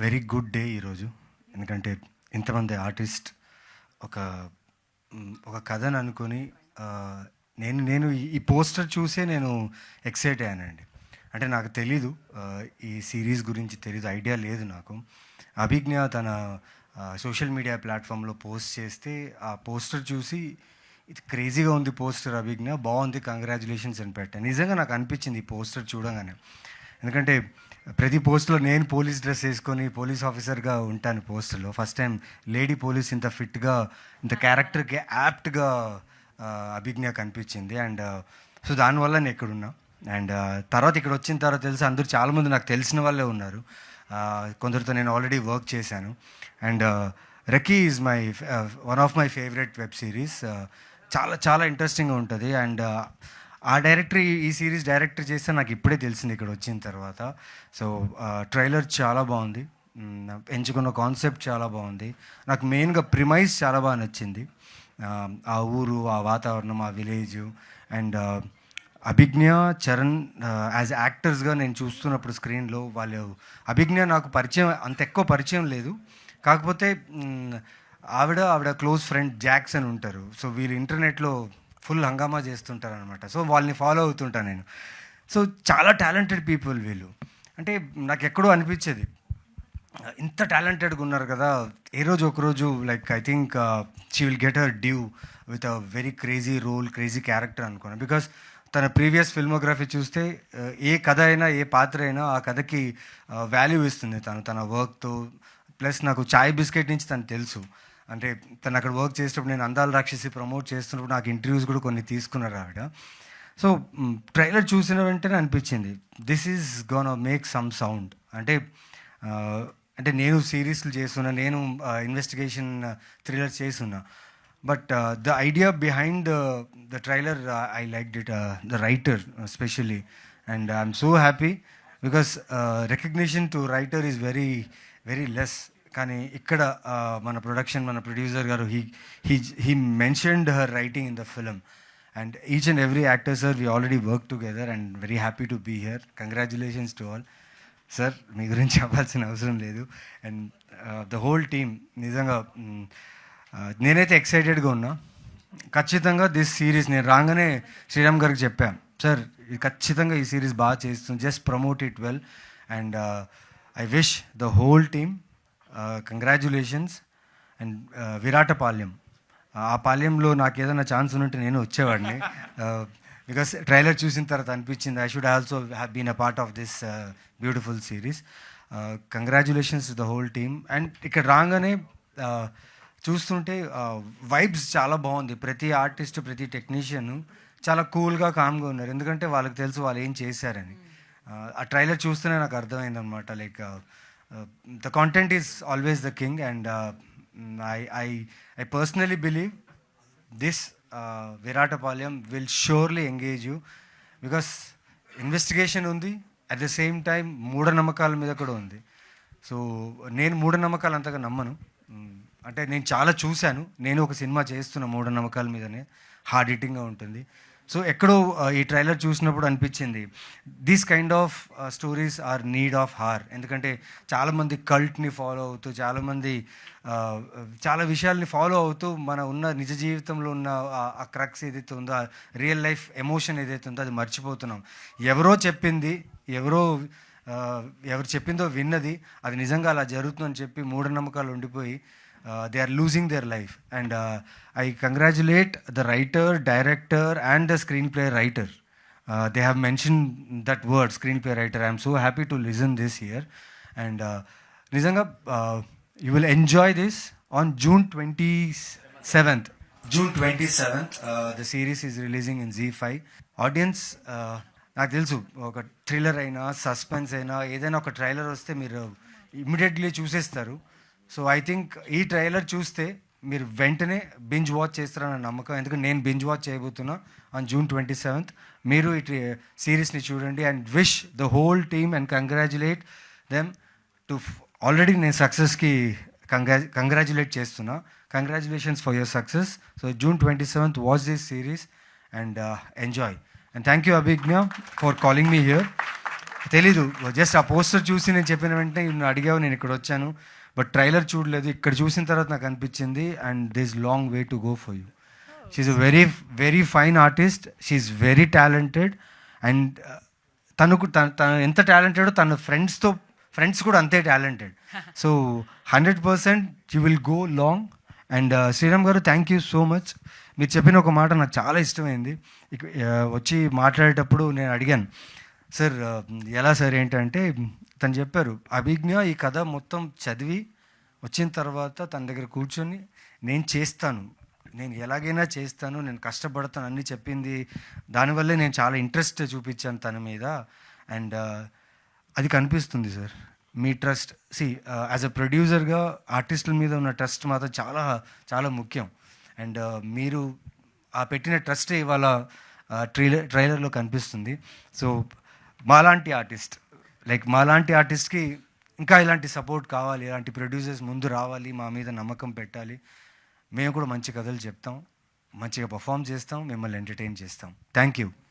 Very good day ఈరోజు. ఎందుకంటే ఇంతమంది ఆర్టిస్ట్ ఒక ఒక కథను అనుకొని నేను నేను ఈ- ఈ పోస్టర్ చూసే నేను ఎక్సైట్ అయ్యానండి. అంటే నాకు తెలీదు ఈ సిరీస్ గురించి తెలీదు ఐడియా లేదు నాకు. అభిజ్ఞ తన సోషల్ మీడియా ప్లాట్ఫామ్లో పోస్ట్ చేస్తే ఆ పోస్టర్ చూసి ఇది క్రేజీగా ఉంది పోస్టర్ అభిజ్ఞ బాగుంది కంగ్రాచులేషన్స్ అని పెట్టాను నిజంగా నాకు అనిపించింది ఈ పోస్టర్ చూడగానే. ఎందుకంటే ప్రతి పోస్ట్లో నేను పోలీస్ డ్రెస్ వేసుకొని పోలీస్ ఆఫీసర్గా ఉంటాను పోస్టులో. ఫస్ట్ టైం లేడీ పోలీస్ ఇంత ఫిట్గా ఇంత క్యారెక్టర్కి యాప్ట్గా అభిజ్ఞ కనిపించింది. అండ్ సో దానివల్ల నేను ఇక్కడ ఉన్నా అండ్ తర్వాత ఇక్కడ వచ్చిన తర్వాత తెలిసి అందరూ చాలామంది నాకు తెలిసిన వాళ్ళే ఉన్నారు. కొందరితో నేను ఆల్రెడీ వర్క్ చేశాను. And recce is my one of my favourite web series. చాలా చాలా ఇంట్రెస్టింగ్గా ఉంటుంది. అండ్ ఆ డైరెక్టర్ ఈ- సిరీస్ డైరెక్టర్ చేస్తే నాకు ఇప్పుడే తెలిసింది ఇక్కడ వచ్చిన తర్వాత. సో ట్రైలర్ చాలా బాగుంది. ఎంచుకున్న కాన్సెప్ట్ చాలా బాగుంది. నాకు మెయిన్గా ప్రిమైజ్ చాలా బాగా నచ్చింది. ఆ, ఊరు ఆ వాతావరణం ఆ village and Abhigna Charan as యాక్టర్స్గా నేను చూస్తున్నప్పుడు స్క్రీన్లో వాళ్ళు అభిజ్ఞ నాకు పరిచయం అంత ఎక్కువ పరిచయం లేదు. కాకపోతే ఆవిడ ఆవిడ క్లోజ్ ఫ్రెండ్ జాక్సన్ ఉంటారు. సో వీళ్ళు ఇంటర్నెట్లో ఫుల్ హంగామా చేస్తుంటారనమాట సో వాళ్ళని ఫాలో అవుతుంటాను నేను. సో చాలా టాలెంటెడ్ పీపుల్ వీళ్ళు. అంటే నాకు ఎక్కడో అనిపించేది. ఇంత టాలెంటెడ్గా ఉన్నారు కదా ఏ రోజు ఒకరోజు like I think she will get her due with a very crazy role crazy character అనుకున్నాను బికాస్ తన ప్రీవియస్ ఫిల్మోగ్రఫీ చూస్తే ఏ కథ అయినా ఏ పాత్ర అయినా ఆ కథకి వాల్యూ ఇస్తుంది తను తన వర్క్తో. ప్లస్ నాకు చాయ్ బిస్కెట్ నుంచి తను తెలుసు. అంటే తను అక్కడ వర్క్ చేసేటప్పుడు నేను అందాల రాక్షసి ప్రమోట్ చేస్తున్నప్పుడు నాకు ఇంటర్వ్యూస్ కూడా కొన్ని తీసుకున్నారు ఆవిడ. సో ట్రైలర్ చూసిన వెంటనే అనిపించింది this is gonna make some sound అంటే అంటే నేను సిరీస్లు చేస్తున్నా నేను ఇన్వెస్టిగేషన్ థ్రిల్లర్స్ చేస్తున్నా. But the idea behind the trailer I like it the writer specially and I'm so happy because recognition to writer is very very less కానీ ఇక్కడ మన ప్రొడక్షన్ మన ప్రొడ్యూసర్ గారు he he he mentioned her writing in the film and each and every actor sir we already work together and very happy to be here congratulations to all sir మీ గురించి చెప్పాల్సిన అవసరం లేదు. And the whole team నిజంగా నేనైతే ఎక్సైటెడ్గా ఉన్నా. ఖచ్చితంగా this series నేను రాగానే శ్రీరామ్ గారికి చెప్పాను సార్ ఇది ఖచ్చితంగా ఈ సిరీస్ బాగా చేస్తుంది. Just promote it well and I wish the whole team congratulations and Viratapalyam ఆ పాల్యంలో నాకు ఏదైనా ఛాన్స్ ఉన్నట్టు నేను వచ్చేవాడిని. బికాస్ ట్రైలర్ చూసిన తర్వాత అనిపించింది I should also have been a part of this beautiful series congratulations the whole team and ఇక్కడ రాగానే చూస్తుంటే వైబ్స్ చాలా బాగుంది. ప్రతి ఆర్టిస్ట్ ప్రతి టెక్నీషియన్ చాలా కూల్గా కామ్గా ఉన్నారు. ఎందుకంటే వాళ్ళకి తెలుసు వాళ్ళు ఏం చేశారని. ఆ ట్రైలర్ చూస్తేనే నాకు అర్థమైంది అనమాట the content is always the king and I I I personally believe this Viratapalem will surely engage you because investigation ఉంది. అట్ ద సేమ్ టైం మూఢనమ్మకాల మీద కూడా ఉంది. సో నేను మూఢనమ్మకాలు అంతగా నమ్మను. Mm, అంటే నేను చాలా చూశాను. నేను ఒక సినిమా చేస్తున్న మూఢనమ్మకాల మీదనే. హార్డ్ హిట్టింగ్గా ఉంటుంది. సో ఎక్కడో ఈ ట్రైలర్ చూసినప్పుడు అనిపించింది. These kind of stories are need of hour ఎందుకంటే చాలామంది కల్ట్ని ఫాలో అవుతూ చాలామంది చాలా విషయాల్ని ఫాలో అవుతూ మన ఉన్న నిజ జీవితంలో ఉన్న ఆ- క్రక్స్ ఏదైతే ఉందో ఆ రియల్ లైఫ్ ఎమోషన్ ఏదైతే ఉందో అది మర్చిపోతున్నాం. ఎవరో చెప్పింది ఎవరో ఎవరు చెప్పిందో విన్నది అది నిజంగా అలా జరుగుతుందని చెప్పి మూఢనమ్మకాలు ఉండిపోయి they are losing their life and I congratulate the writer director and the screenplay writer they have mention that word screenplay writer I'm so happy to listen this year and నిజంగా you will enjoy this on June twenty seventh June twenty seventh the series is releasing in Zee five audience నాకు తెలుసు ఒక thriller అయినా suspense అయినా ఏదైనా ఒక trailer వస్తే మీరు ఇమ్మీడియట్లీ చూసేస్తారు. సో ఐ థింక్ ఈ ట్రైలర్ చూస్తే మీరు వెంటనే బింజ్ వాచ్ చేస్తారన్న నమ్మకం. ఎందుకంటే నేను బింజ్ వాచ్ చేయబోతున్నా ఆన్ జూన్ ట్వంటీ సెవెంత్ మీరు ఈ సిరీస్ని చూడండి and wish the whole team and congratulate them to already నేను సక్సెస్కి కంగ్రా కంగ్రాచులేట్ చేస్తున్నా. Congratulations for your success so June twenty seventh watch this series and enjoy and thank you Abhigna for calling me here తెలీదు. Just ఆ poster చూసి నేను చెప్పిన వెంటనే నువ్వు అడిగావు నేను ఇక్కడ వచ్చాను. బట్ ట్రైలర్ చూడలేదు. ఇక్కడ చూసిన తర్వాత నాకు అనిపించింది and this long way to go for you she's very very fine artist she's very talented and uh, తనకు తన తను ఎంత టాలెంటెడో తన ఫ్రెండ్స్తో ఫ్రెండ్స్ కూడా అంతే talented so hundred percent you will go long and Sriram గారు థ్యాంక్ యూ సో మచ్ మీరు చెప్పిన ఒక మాట నాకు చాలా ఇష్టమైంది. ఆ, వచ్చి మాట్లాడేటప్పుడు నేను అడిగాను సార్ ఆ, ఎలా సార్ ఏంటంటే తను చెప్పారు అభిజ్ఞ ఈ కథ మొత్తం చదివి వచ్చిన తర్వాత తన దగ్గర కూర్చొని నేను చేస్తాను. నేను ఎలాగైనా చేస్తాను నేను కష్టపడతాను అన్నీ చెప్పింది. దానివల్లే నేను చాలా ఇంట్రెస్ట్ చూపించాను తన మీద. అండ్ uh, అది కనిపిస్తుంది సార్. మీ ట్రస్ట్ సి యాజ్ అ ప్రొడ్యూసర్గా ఆర్టిస్టుల మీద ఉన్న ట్రస్ట్ మాత్రం చాలా చాలా ముఖ్యం. అండ్ uh, మీరు ఆ పెట్టిన ట్రస్ట్ ఇవాళ uh, ట్రైలర్ ట్రైలర్లో కనిపిస్తుంది. సో మాలాంటి ఆర్టిస్ట్ లైక్ మాలాంటి ఆర్టిస్ట్కి ఇంకా ఇలాంటి సపోర్ట్ కావాలి ఇలాంటి ప్రొడ్యూసర్స్ ముందు రావాలి మా మీద నమ్మకం పెట్టాలి. మేము కూడా మంచి కథలు చెప్తాం మంచిగా పర్ఫామ్ చేస్తాం మిమ్మల్ని ఎంటర్టైన్ చేస్తాం. Thank you